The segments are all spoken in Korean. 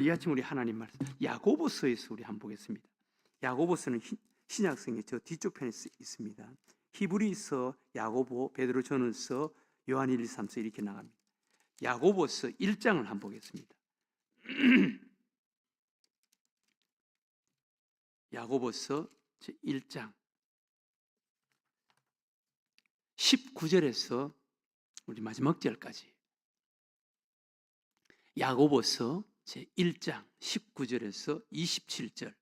이 아침 우리 하나님 말씀 야고보서에서 우리 한번 보겠습니다. 야고보서는 히- 신약성의 저 뒤쪽 편에 쓰- 있습니다. 히브리서, 야고보, 베드로 전후서, 요한 1, 2, 3서 이렇게 나갑니다. 야고보서 1장을 한번 보겠습니다. 야고보서 제 1장 19절에서 우리 마지막 절까지 야고보서 제 1장 19절에서 27절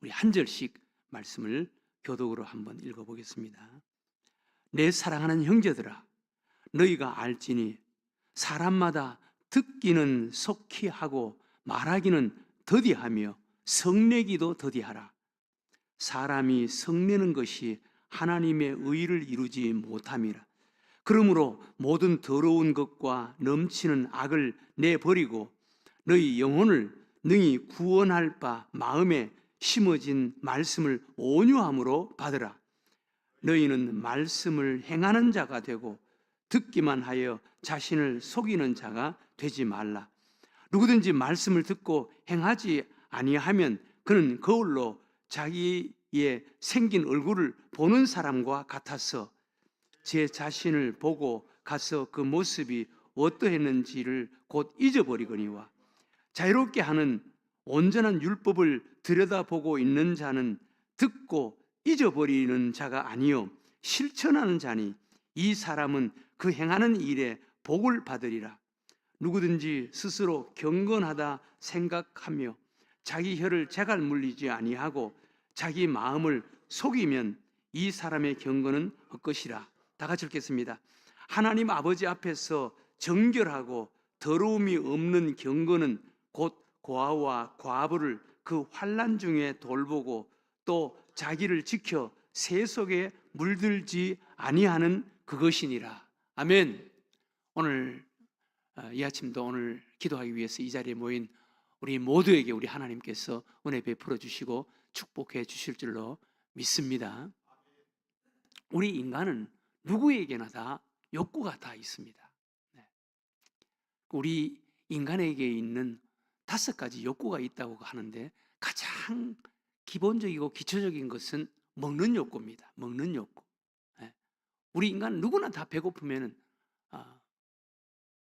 우리 한 절씩 말씀을 교독으로 한번 읽어 보겠습니다. 내 사랑하는 형제들아 너희가 알지니 사람마다 듣기는 속히 하고 말하기는 더디하며 성내기도 더디하라. 사람이 성내는 것이 하나님의 의를 이루지 못함이라. 그러므로 모든 더러운 것과 넘치는 악을 내버리고 너희 영혼을 능히 구원할 바 마음에 심어진 말씀을 온유함으로 받으라. 너희는 말씀을 행하는 자가 되고 듣기만 하여 자신을 속이는 자가 되지 말라. 누구든지 말씀을 듣고 행하지 아니하면 그는 거울로 자기의 생긴 얼굴을 보는 사람과 같아서 제 자신을 보고 가서 그 모습이 어떠했는지를 곧 잊어버리거니와 자유롭게 하는 온전한 율법을 들여다보고 있는 자는 듣고 잊어버리는 자가 아니요 실천하는 자니 이 사람은 그 행하는 일에 복을 받으리라. 누구든지 스스로 경건하다 생각하며 자기 혀를 재갈 물리지 아니하고 자기 마음을 속이면 이 사람의 경건은 헛것이라. 다 같이 읽겠습니다. 하나님 아버지 앞에서 정결하고 더러움이 없는 경건은 곧 고아와 과부를 그 환란 중에 돌보고 또 자기를 지켜 세 속에 물들지 아니하는 그것이니라. 아멘. 오늘 어, 이 아침도 오늘 기도하기 위해서 이 자리에 모인 우리 모두에게 우리 하나님께서 은혜 베풀어 주시고 축복해 주실 줄로 믿습니다. 우리 인간은 누구에게나 다 욕구가 다 있습니다. 네. 우리 인간에게 있는 다섯 가지 욕구가 있다고 하는데 가장 기본적이고 기초적인 것은 먹는 욕구입니다. 먹는 욕구. 예. 우리 인간 누구나 다 배고프면은 아,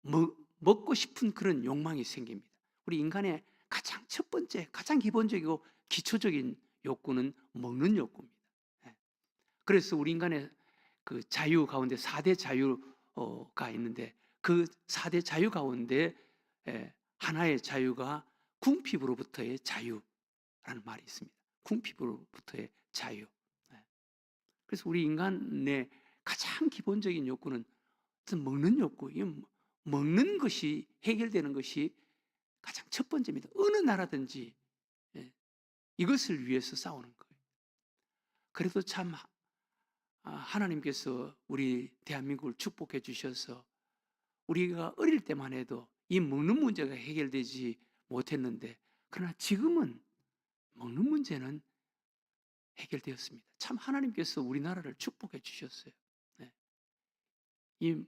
먹, 먹고 싶은 그런 욕망이 생깁니다. 우리 인간의 가장 첫 번째, 가장 기본적이고 기초적인 욕구는 먹는 욕구입니다. 예. 그래서 우리 인간의 그 자유 가운데 4대 자유가 있는데 그 4대 자유 가운데 예, 하나의 자유가 궁핍으로부터의 자유라는 말이 있습니다. 궁핍으로부터의 자유. 예. 그래서 우리 인간의 가장 기본적인 욕구는 먹는 욕구. 이 먹는 것이 해결되는 것이 가장 첫 번째입니다. 어느 나라든지 예, 이것을 위해서 싸우는 거예요. 그래도 참 아, 하나님께서 우리 대한민국을 축복해 주셔서 우리가 어릴 때만 해도 이 먹는 문제가 해결되지 못했는데 그러나 지금은 먹는 문제는 해결되었습니다. 참 하나님께서 우리나라를 축복해 주셨어요. 네. 이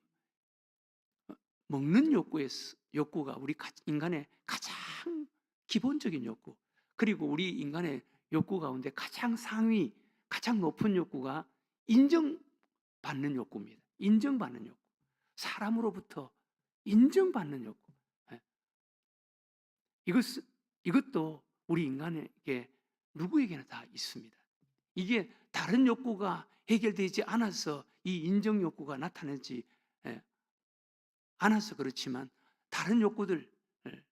어, 먹는 욕구의 욕구가 우리 가- 인간의 가장 기본적인 욕구 그리고 우리 인간의 욕구 가운데 가장 상위 가장 높은 욕구가 인정받는 욕구입니다. 인정받는 욕구. 사람으로부터 인정받는 욕구. 예. 이것 이것도 우리 인간에게 누구에게나 다 있습니다. 이게 다른 욕구가 해결되지 않아서 이 인정 욕구가 나타나지 예, 않아서 그렇지만 다른 욕구들 예,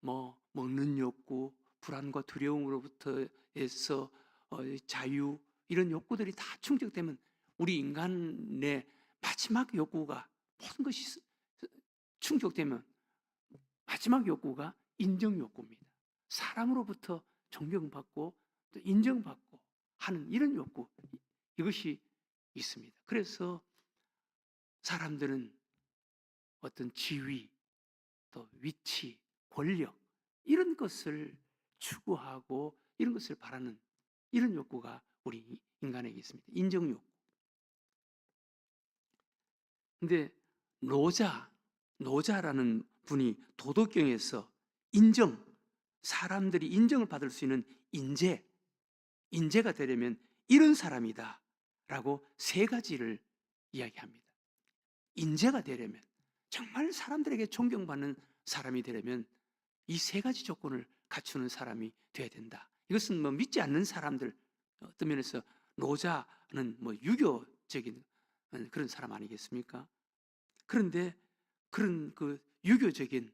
뭐 먹는 욕구, 불안과 두려움으로부터에서 어, 자유 이런 욕구들이 다 충족되면 우리 인간의 마지막 욕구가 모든 것이 스- 충족되면 마지막 욕구가 인정 욕구입니다. 사람으로부터 존경받고 또 인정받고 하는 이런 욕구 이것이 있습니다. 그래서 사람들은 어떤 지위 또 위치, 권력 이런 것을 추구하고 이런 것을 바라는 이런 욕구가 우리 인간에게 있습니다. 인정 욕구. 근데 노자, 노자라는 분이 도덕경에서 인정, 사람들이 인정을 받을 수 있는 인재, 인재가 되려면 이런 사람이다. 라고 세 가지를 이야기합니다. 인재가 되려면, 정말 사람들에게 존경받는 사람이 되려면 이 세 가지 조건을 갖추는 사람이 돼야 된다. 이것은 뭐 믿지 않는 사람들, 어떤 면에서 노자는 뭐 유교적인 그런 사람 아니겠습니까? 그런데 그런 그 유교적인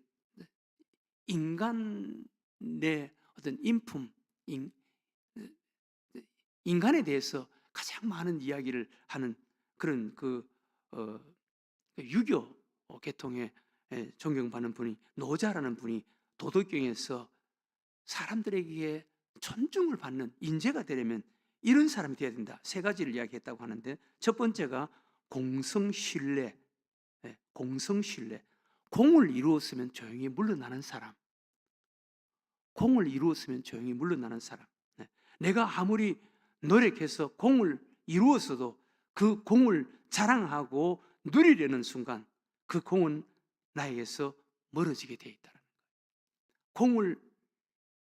인간의 어떤 인품, 인, 인간에 대해서 가장 많은 이야기를 하는 그런 그 어, 유교 계통에 존경받는 분이 노자라는 분이 도덕경에서 사람들에게 존중을 받는 인재가 되려면 이런 사람이 되어야 된다. 세 가지를 이야기했다고 하는데 첫 번째가 공성신뢰, 예, 공성신뢰. 공을 이루었으면 조용히 물러나는 사람. 공을 이루었으면 조용히 물러나는 사람. 네. 내가 아무리 노력해서 공을 이루었어도 그 공을 자랑하고 누리려는 순간 그 공은 나에게서 멀어지게 되어 있다는. 공을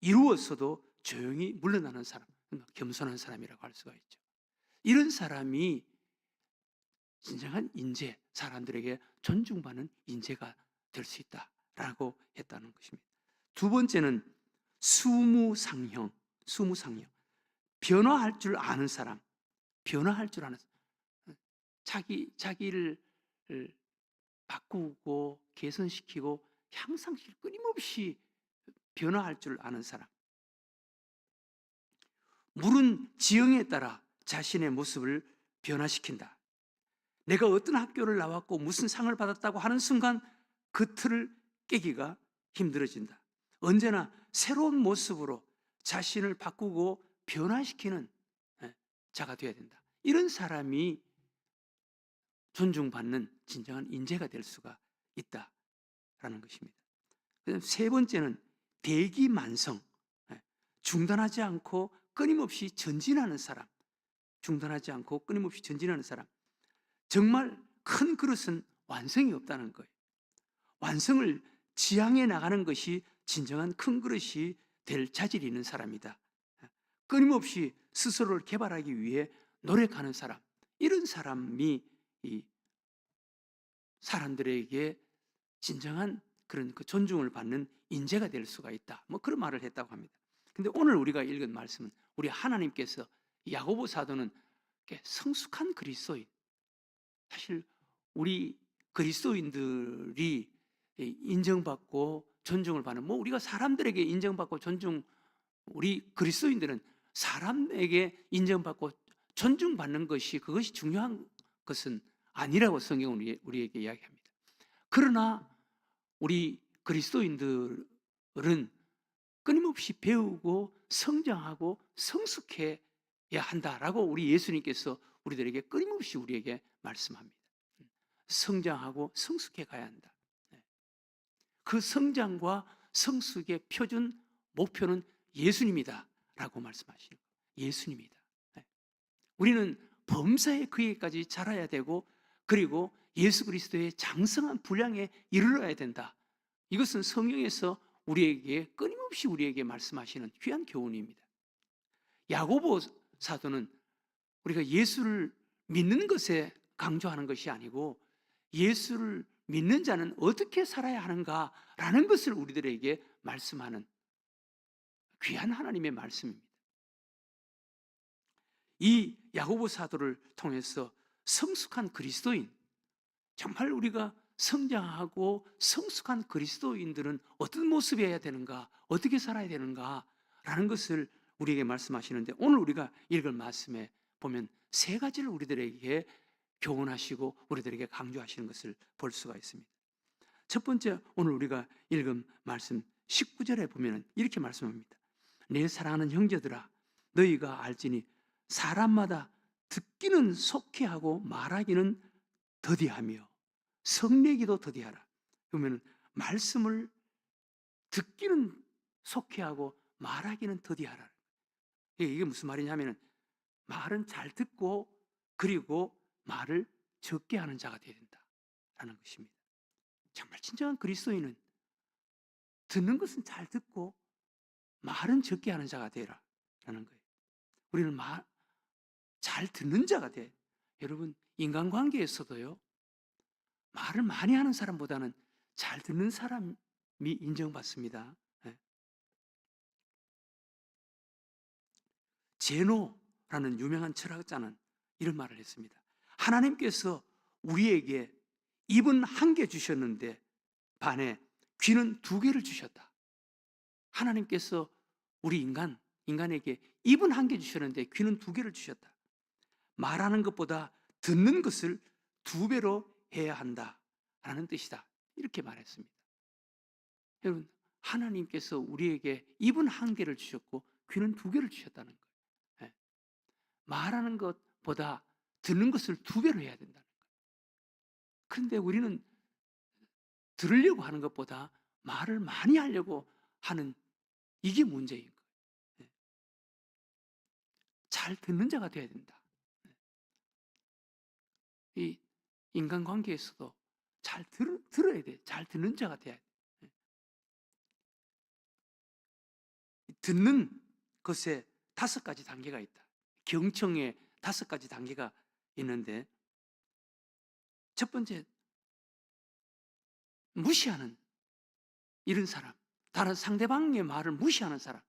이루었어도 조용히 물러나는 사람, 겸손한 사람이라고 할 수가 있죠. 이런 사람이 진정한 인재, 사람들에게 존중받는 인재가 될 수 있다라고 했다는 것입니다. 두 번째는 수무상형, 수무상형. 변화할 줄 아는 사람, 변화할 줄 아는 사람. 자기 자기를 바꾸고 개선시키고 향상시 끊임없이 변화할 줄 아는 사람. 물은 지형에 따라 자신의 모습을 변화시킨다. 내가 어떤 학교를 나왔고 무슨 상을 받았다고 하는 순간 그 틀을 깨기가 힘들어진다. 언제나 새로운 모습으로 자신을 바꾸고 변화시키는 예, 자가 되어야 된다. 이런 사람이 존중받는 진정한 인재가 될 수가 있다라는 것입니다. 세 번째는 대기만성, 예, 중단하지 않고 끊임없이 전진하는 사람, 중단하지 않고 끊임없이 전진하는 사람. 정말 큰 그릇은 완성이 없다는 거예요. 완성을 지향해 나가는 것이 진정한 큰 그릇이 될 자질이 있는 사람이다. 끊임없이 스스로를 개발하기 위해 노력하는 사람. 이런 사람이 이 사람들에게 진정한 그런 그 존중을 받는 인재가 될 수가 있다. 뭐 그런 말을 했다고 합니다. 근데 오늘 우리가 읽은 말씀은 우리 하나님께서 야고보 사도는 성숙한 그리스도인. 사실 우리 그리스도인들이 인정받고 존중을 받는 뭐 우리가 사람들에게 인정받고 존중 우리 그리스도인들은 사람에게 인정받고 존중받는 것이 그것이 중요한 것은 아니라고 성경은 우리에게 이야기합니다. 그러나 우리 그리스도인들은 끊임없이 배우고 성장하고 성숙해야 한다라고 우리 예수님께서 우리들에게 끊임없이 우리에게 말씀합니다. 성장하고 성숙해 가야 한다. 네. 그 성장과 성숙의 표준 목표는 예수님이다. 라고 말씀하시는 예수님이다. 네. 우리는 범사의 그에까지 자라야 되고 그리고 예수 그리스도의 장성한 분량에 이르러야 된다. 이것은 성경에서 우리에게 끊임없이 우리에게 말씀하시는 귀한 교훈입니다. 야고보 사도는 우리가 예수를 믿는 것에 강조하는 것이 아니고 예수를 믿는 자는 어떻게 살아야 하는가라는 것을 우리들에게 말씀하는 귀한 하나님의 말씀입니다. 이 야고보 사도를 통해서 성숙한 그리스도인, 정말 우리가 성장하고 성숙한 그리스도인들은 어떤 모습이어야 되는가, 어떻게 살아야 되는가라는 것을 우리에게 말씀하시는데 오늘 우리가 읽을 말씀에 보면 세 가지를 우리들에게 교훈하시고 우리들에게 강조하시는 것을 볼 수가 있습니다. 첫 번째 오늘 우리가 읽은 말씀 19절에 보면 이렇게 말씀합니다. 내 사랑하는 형제들아 너희가 알지니 사람마다 듣기는 속히 하고 말하기는 더디하며 성내기도 더디하라. 그러면 말씀을 듣기는 속히 하고 말하기는 더디하라. 이게 무슨 말이냐면 말은 잘 듣고 그리고 말을 적게 하는 자가 되어야 된다라는 것입니다. 정말 진정한 그리스도인은 듣는 것은 잘 듣고 말은 적게 하는 자가 되라 라는 거예요. 우리는 말, 잘 듣는 자가 돼. 여러분 인간관계에서도요. 말을 많이 하는 사람보다는 잘 듣는 사람이 인정받습니다. 예. 제노라는 유명한 철학자는 이런 말을 했습니다. 하나님께서 우리에게 입은 한 개 주셨는데 반에 귀는 두 개를 주셨다. 하나님께서 우리 인간, 인간에게 입은 한 개 주셨는데 귀는 두 개를 주셨다. 말하는 것보다 듣는 것을 두 배로 해야 한다. 라는 뜻이다. 이렇게 말했습니다. 여러분, 하나님께서 우리에게 입은 한 개를 주셨고 귀는 두 개를 주셨다는 거예요. 예. 말하는 것보다 듣는 것을 두 배로 해야 된다는 거예요. 그런데 우리는 들으려고 하는 것보다 말을 많이 하려고 하는 이게 문제인 거예요. 예. 잘 듣는 자가 돼야 된다. 예. 이 인간관계에서도 잘 들, 들어야 돼. 잘 듣는 자가 돼야 돼. 예. 듣는 것에 다섯 가지 단계가 있다. 경청에 다섯 가지 단계가 있는데 첫 번째 무시하는 이런 사람, 다른 상대방의 말을 무시하는 사람.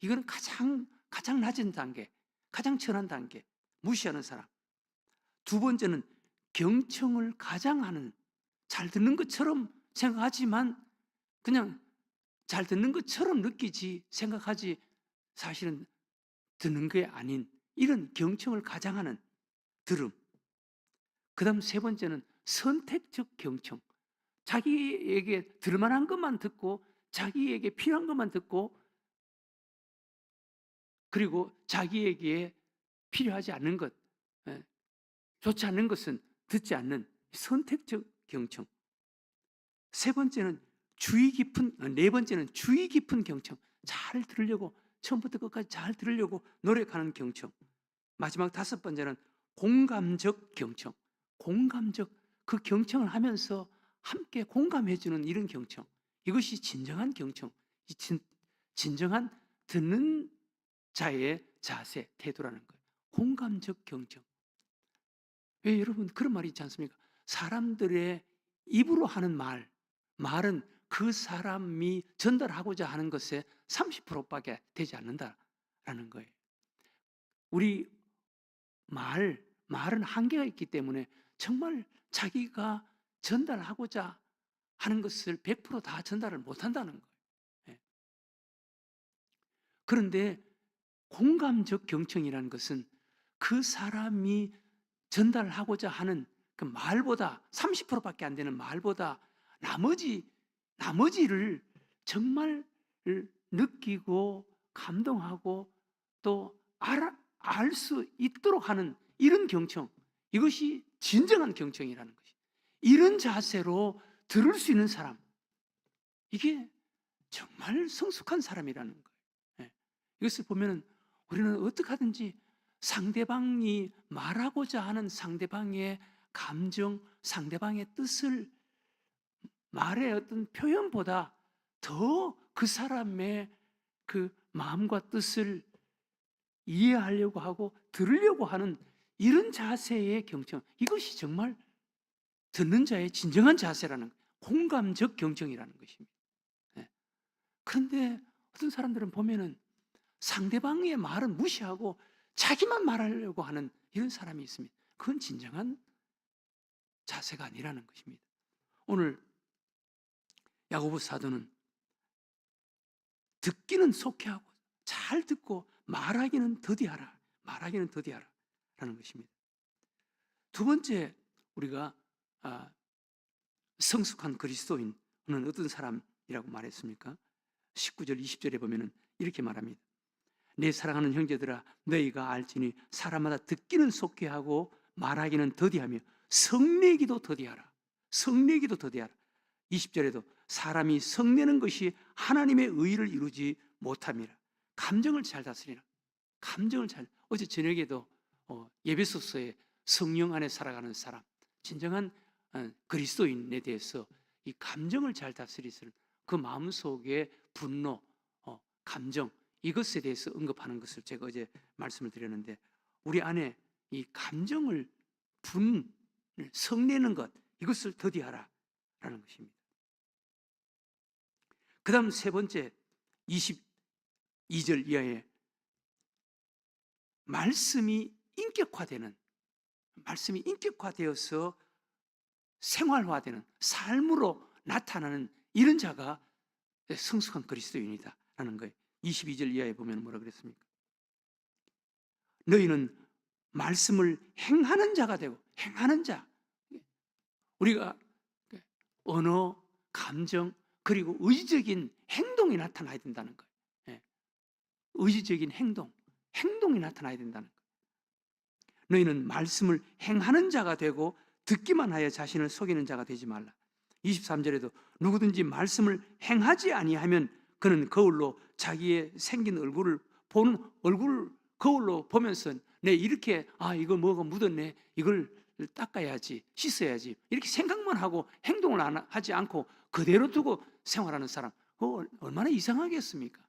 이거는 가장 가장 낮은 단계, 가장 천한 단계. 무시하는 사람. 두 번째는 경청을 가장 하는 잘 듣는 것처럼 생각하지만 그냥 잘 듣는 것처럼 느끼지 생각하지 사실은 듣는 게 아닌 이런 경청을 가장하는 들음. 그 다음 세 번째는 선택적 경청. 자기에게 들만한 것만 듣고 자기에게 필요한 것만 듣고 그리고 자기에게 필요하지 않는 것, 예, 좋지 않는 것은 듣지 않는 선택적 경청. 세 번째는 주의 깊은, 어, 네 번째는 주의 깊은 경청. 잘 들으려고, 처음부터 끝까지 잘 들으려고 노력하는 경청. 마지막 다섯 번째는 공감적 경청. 공감적, 그 경청을 하면서 함께 공감해주는 이런 경청. 이것이 진정한 경청, 이 진, 진정한 듣는 자의 자세, 태도라는 거예요. 공감적 경청. 왜 여러분 그런 말이 있지 않습니까? 사람들의 입으로 하는 말, 말은 그 사람이 전달하고자 하는 것에 30%밖에 되지 않는다라는 거예요. 우리 말, 말은 한계가 있기 때문에 정말 자기가 전달하고자 하는 것을 100%다 전달을 못 한다는 거예요. 예. 그런데 공감적 경청이라는 것은 그 사람이 전달하고자 하는 그 말보다 30%밖에 안 되는 말보다 나머지 나머지를 정말 느끼고 감동하고 또 알 수 있도록 하는 이런 경청 이것이 진정한 경청이라는 것이 이런 자세로 들을 수 있는 사람 이게 정말 성숙한 사람이라는 거예요. 예. 이것을 보면 우리는 어떻게 하든지 상대방이 말하고자 하는 상대방의 감정, 상대방의 뜻을 말의 어떤 표현보다 더 그 사람의 그 마음과 뜻을 이해하려고 하고 들으려고 하는 이런 자세의 경청 이것이 정말 듣는 자의 진정한 자세라는 공감적 경청이라는 것입니다. 네. 그런데 어떤 사람들은 보면은 상대방의 말은 무시하고 자기만 말하려고 하는 이런 사람이 있습니다. 그건 진정한 자세가 아니라는 것입니다. 오늘 야고보 사도는 듣기는 속해하고 잘 듣고 말하기는 더디하라. 말하기는 더디하라. 라는 것입니다. 두 번째 우리가 아, 성숙한 그리스도인은 어떤 사람이라고 말했습니까? 19절 20절에 보면은 이렇게 말합니다. 내 사랑하는 형제들아 너희가 알지니 사람마다 듣기는 속게 하고 말하기는 더디하며 성내기도 더디하라. 성내기도 더디하라. 20절에도 사람이 성내는 것이 하나님의 의를 이루지 못함이라. 감정을 잘 다스리라. 감정을 잘. 어제 저녁에도 어, 예배소서에 성령 안에 살아가는 사람, 진정한 어, 그리스도인에 대해서 이 감정을 잘 다스리는 그 마음 속의 분노, 어, 감정 이것에 대해서 언급하는 것을 제가 어제 말씀을 드렸는데 우리 안에 이 감정을 분 성내는 것 이것을 더디하라라는 것입니다. 그다음 세 번째 22절 이하에 말씀이 인격화되는 말씀이 인격화되어서 생활화되는 삶으로 나타나는 이런 자가 성숙한 그리스도인이다 라는 거예요. 22절 이하에 보면 뭐라 그랬습니까? 너희는 말씀을 행하는 자가 되고 행하는 자. 우리가 언어, 감정 그리고 의지적인 행동이 나타나야 된다는 거예요. 예. 의지적인 행동, 행동이 나타나야 된다는 거예요. 너희는 말씀을 행하는 자가 되고 듣기만 하여 자신을 속이는 자가 되지 말라. 23절에도 누구든지 말씀을 행하지 아니하면 그는 거울로 자기의 생긴 얼굴을 본 얼굴을 거울로 보면서 내 이렇게 아 이거 뭐가 묻었네 이걸 닦아야지 씻어야지 이렇게 생각만 하고 행동을 안 하지 않고 그대로 두고 생활하는 사람 어, 얼마나 이상하겠습니까?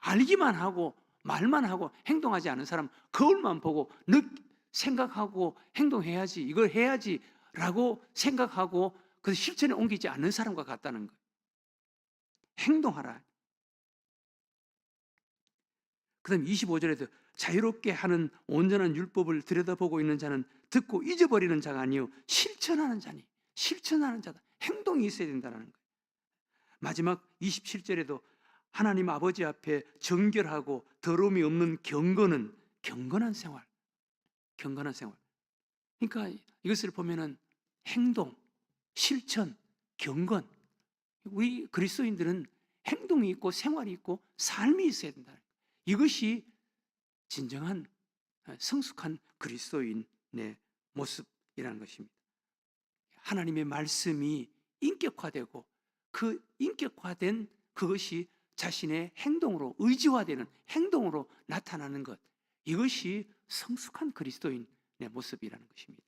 알기만 하고 말만 하고 행동하지 않은 사람 거울만 보고 느, 생각하고 행동해야지 이걸 해야지라고 생각하고 그 실천에 옮기지 않는 사람과 같다는 거예요. 행동하라. 그다음 25절에도 자유롭게 하는 온전한 율법을 들여다보고 있는 자는 듣고 잊어버리는 자가 아니요 실천하는 자니 실천하는 자다. 행동이 있어야 된다는 거예요. 마지막 27절에도 하나님 아버지 앞에 정결하고 더러움이 없는 경건은 경건한 생활. 경건한 생활. 그러니까 이것을 보면은 행동, 실천, 경건. 우리 그리스도인들은 행동이 있고 생활이 있고 삶이 있어야 된다. 이것이 진정한 성숙한 그리스도인의 모습이라는 것입니다. 하나님의 말씀이 인격화되고 그 인격화된 그것이 자신의 행동으로 의지화되는 행동으로 나타나는 것 이것이 성숙한 그리스도인의 모습이라는 것입니다.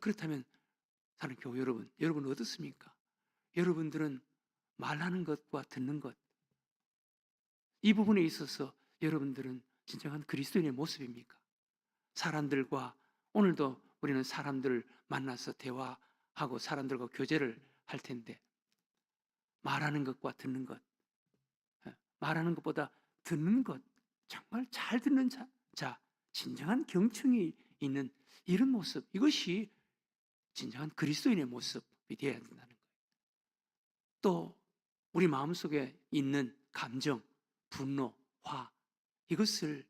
그렇다면 사는 교회 여러분, 여러분 어떻습니까? 여러분들은 말하는 것과 듣는 것, 이 부분에 있어서 여러분들은 진정한 그리스도인의 모습입니까? 사람들과 오늘도 우리는 사람들을 만나서 대화하고 사람들과 교제를 할 텐데 말하는 것과 듣는 것, 예, 말하는 것보다 듣는 것 정말 잘 듣는 자, 자 진정한 경청이 있는 이런 모습 이것이 진정한 그리스도인의 모습이 되어야 된다는 거예요. 또 우리 마음속에 있는 감정, 분노, 화 이것을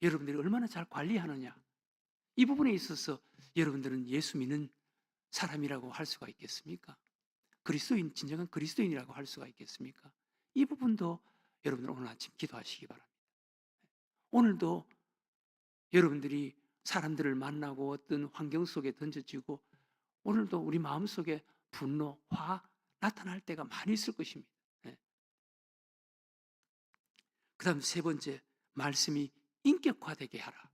여러분들이 얼마나 잘 관리하느냐 이 부분에 있어서 여러분들은 예수 믿는 사람이라고 할 수가 있겠습니까? 그리스도인 진정한 그리스도인이라고 할 수가 있겠습니까? 이 부분도 여러분들 오늘 아침 기도하시기 바랍니다. 오늘도 여러분들이 사람들을 만나고 어떤 환경 속에 던져지고 오늘도 우리 마음 속에 분노, 화 나타날 때가 많이 있을 것입니다. 그 다음 세 번째, 말씀이 인격화되게 하라.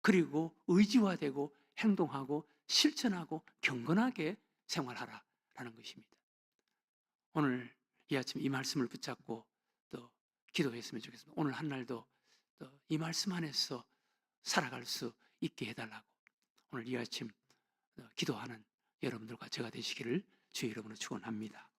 그리고 의지화되고 행동하고 실천하고 경건하게 생활하라. 라는 것입니다. 오늘 이 아침 이 말씀을 붙잡고 또 기도했으면 좋겠습니다. 오늘 한 날도 또이 말씀 안에서 살아갈 수 있게 해달라고 오늘 이 아침 기도하는 여러분들과 제가 되시기를 주의 이름으로 축원합니다.